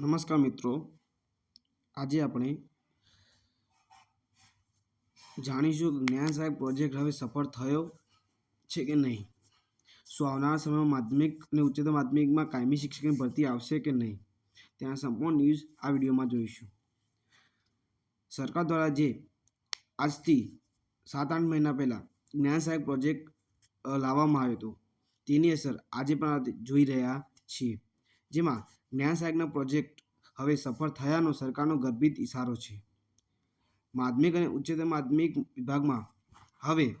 નમસ્કાર મિત્રો. આજે આપણે જાણીશું જ્ઞાન સાહેબ પ્રોજેક્ટ હવે સફળ થયો છે કે નહીં? શું આવનારા સમયમાં માધ્યમિક અને ઉચ્ચતર માધ્યમિકમાં કાયમી શિક્ષકની ભરતી આવશે કે નહીં? ત્યાં સંપૂર્ણ ન્યૂઝ આ વિડીયોમાં જોઈશું. સરકાર દ્વારા જે આજથી સાત આઠ મહિના પહેલાં જ્ઞાન સહાયક પ્રોજેક્ટ લાવવામાં આવ્યો હતો, તેની અસર આજે પણ જોઈ રહ્યા છીએ. જેમાં જ્ઞાન સહાયકના પ્રોજેક્ટ હવે સફળ થયાનો સરકારનો ગર્ભિત ઇશારો છે. માધ્યમિક અને ઉચ્ચતર માધ્યમિક વિભાગમાં હવે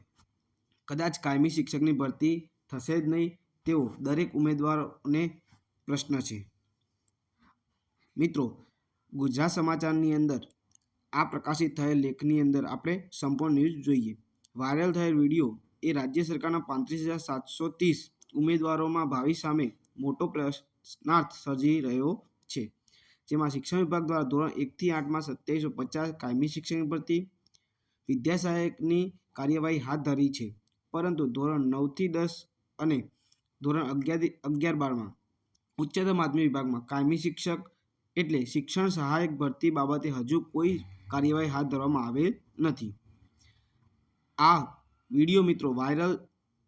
કદાચ કાયમી શિક્ષકની ભરતી થશે જ નહીં તેવો દરેક ઉમેદવારોને પ્રશ્ન છે. મિત્રો, ગુજરાત સમાચારની અંદર આ પ્રકાશિત થયેલ લેખની અંદર આપણે સંપૂર્ણ ન્યૂઝ જોઈએ. વાયરલ થયેલ વીડિયો એ રાજ્ય સરકારના પાંત્રીસ હજાર સાતસો ત્રીસ ઉમેદવારોમાં ભાવિ સામે મોટો પ્રશ્નાર્થ સર્જી રહ્યો છે. જેમાં શિક્ષણ વિભાગ દ્વારા ધોરણ એકથી આઠમાં સત્યાવીસો પચાસ કાયમી શિક્ષણ ભરતી વિદ્યા સહાયકની કાર્યવાહી હાથ ધરી છે. પરંતુ ધોરણ નવથી દસ અને ધોરણ અગિયારથી અગિયાર બારમાં ઉચ્ચતર માધ્યમિક વિભાગમાં કાયમી શિક્ષક એટલે શિક્ષણ સહાયક ભરતી બાબતે હજુ કોઈ કાર્યવાહી હાથ ધરવામાં આવેલ નથી. આ વીડિયો મિત્રો વાયરલ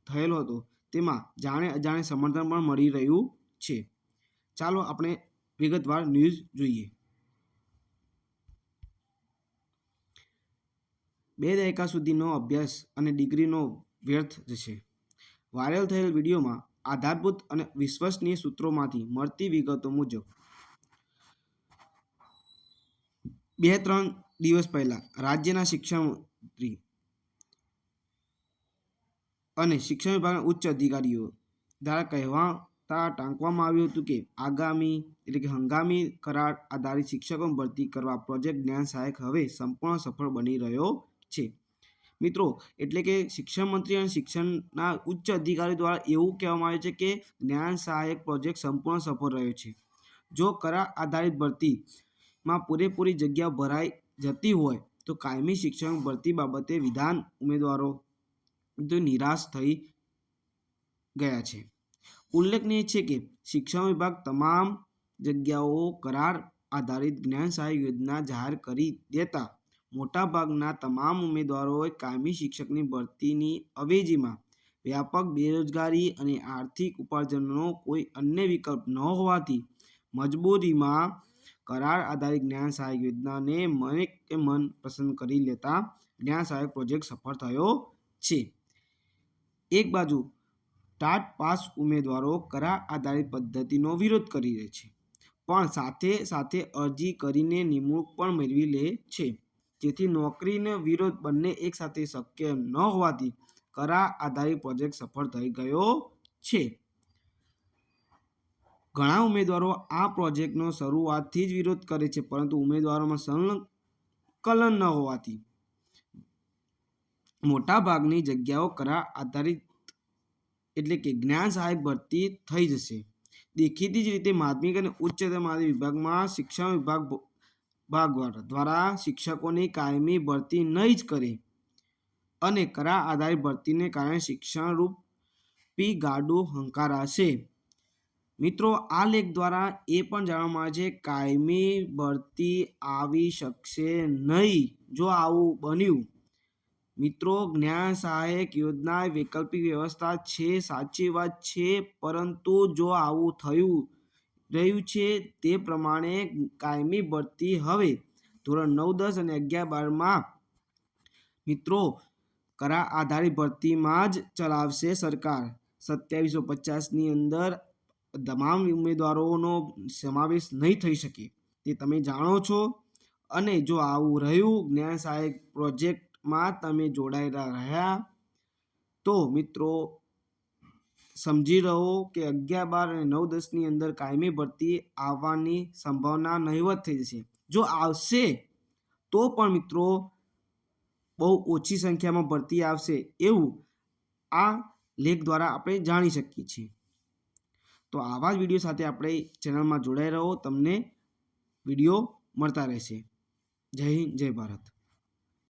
થયેલો હતો. તેમાં જાણે અજાણે સમર્થન પણ મળી રહ્યું છે. ચાલો આપણે વિગતવાર ન્યૂઝ જોઈએ. બે દાયકા સુધીનો અભ્યાસ અને ડિગ્રીનો વ્યર્થ જશે. વાયરલ થયેલ વિડીયોમાં આધારભૂત અને વિશ્વસનીય સૂત્રોમાંથી મળતી વિગતો મુજબ બે ત્રણ દિવસ પહેલા રાજ્યના શિક્ષણ મંત્રી અને શિક્ષણ વિભાગના ઉચ્ચ અધિકારીઓ દ્વારા કહેવાતા ટાંકવામાં આવ્યું હતું કે આગામી, એટલે કે હંગામી કરાર આધારિત શિક્ષકો ભરતી કરવા પ્રોજેક્ટ જ્ઞાન સહાયક હવે સંપૂર્ણ સફળ બની રહ્યો છે. મિત્રો, એટલે કે શિક્ષણ મંત્રી અને શિક્ષણના ઉચ્ચ અધિકારી દ્વારા એવું કહેવામાં આવ્યું છે કે જ્ઞાન સહાયક પ્રોજેક્ટ સંપૂર્ણ સફળ રહ્યો છે. જો કરાર આધારિત ભરતીમાં પૂરેપૂરી જગ્યા ભરાઈ જતી હોય, તો કાયમી શિક્ષણ ભરતી બાબતે વિધાન ઉમેદવારો તો નિરાશ થઈ ગયા છે. ઉલ્લેખનીય છે કે શિક્ષણ વિભાગ તમામ જગ્યાઓ કરાર આધારિત જ્ઞાન સહાય યોજના જાહેર કરી દેતા મોટાભાગના તમામ ઉમેદવારોએ કાયમી શિક્ષકની ભરતીની અવેજીમાં વ્યાપક બેરોજગારી અને આર્થિક ઉપાર્જનનો કોઈ અન્ય વિકલ્પ ન હોવાથી મજબૂરીમાં કરાર આધારિત જ્ઞાન સહાયક યોજનાને મને કે મન પસંદ કરી લેતા જ્ઞાન સહાયક પ્રોજેક્ટ સફળ થયો છે. એક બાજુ ટાટ પાસ ઉમેદવારો કરા આધારિત પદ્ધતિનો વિરોધ કરી રહે છે. પણ સાથે સાથે અરજી કરીને નિમણૂક પણ મેળવી લે છે. જેથી નોકરીને વિરોધ બંને એકસાથે શક્ય ન હોવાથી કરા આધારિત પ્રોજેક્ટ સફળ થઈ ગયો છે. ઘણા ઉમેદવારો આ પ્રોજેક્ટનો શરૂઆતથી જ વિરોધ કરે છે, પરંતુ ઉમેદવારોમાં સંકલન ન હોવાથી મોટાભાગની જગ્યાઓ કરા આધારિત એટલે કે જ્ઞાન સહાયક ભરતી થઈ જશે. દેખીતી જ રીતે માધ્યમિક અને ઉચ્ચતર માધ્યમિક વિભાગમાં શિક્ષણ વિભાગ વિભાગ દ્વારા શિક્ષકોની કાયમી ભરતી નહીં જ કરે અને કરા આધારિત ભરતીને કારણે શિક્ષણ પી ગાડો હંકારાશે. મિત્રો, આ લેખ દ્વારા એ પણ જાણવામાં આવે છે, કાયમી ભરતી આવી શકશે નહીં જો આવું બન્યું. મિત્રો, જ્ઞાન સહાયક યોજના વૈકલ્પિક વ્યવસ્થા છે, સાચી વાત છે, પરંતુ જો આવું થયું રહ્યું છે, તે પ્રમાણે કાયમી ભરતી હવે. ધોરણ નવ, દસ અને અગિયાર બારમાં મિત્રો, કરા આધારિત ભરતીમાં જ ચલાવશે સરકાર. સત્યાવીસો પચાસની અંદર તમામ ઉમેદવારોનો સમાવેશ નહીં થઈ શકે, તે તમે જાણો છો. અને જો આવું રહ્યું, જ્ઞાન સહાયક પ્રોજેક્ટમાં તમે જોડાયેલા રહ્યા. તો મિત્રો, સમજી રહો કે અગિયાર બાર અને નવ દસની અંદર કાયમી ભરતી આવવાની સંભાવના નહીવત થઈ જશે. જો આવશે, તો પણ મિત્રો, બહુ ઓછી સંખ્યામાં ભરતી આવશે એવું આ લેખ દ્વારા આપણે જાણી શકીએ છીએ. તો આવા જ વીડિયો સાથે આપણે ચેનલમાં જોડાઈ રહો, તમને વીડિયો મળતા રહેશે. જય હિન્દ, જય ભારત.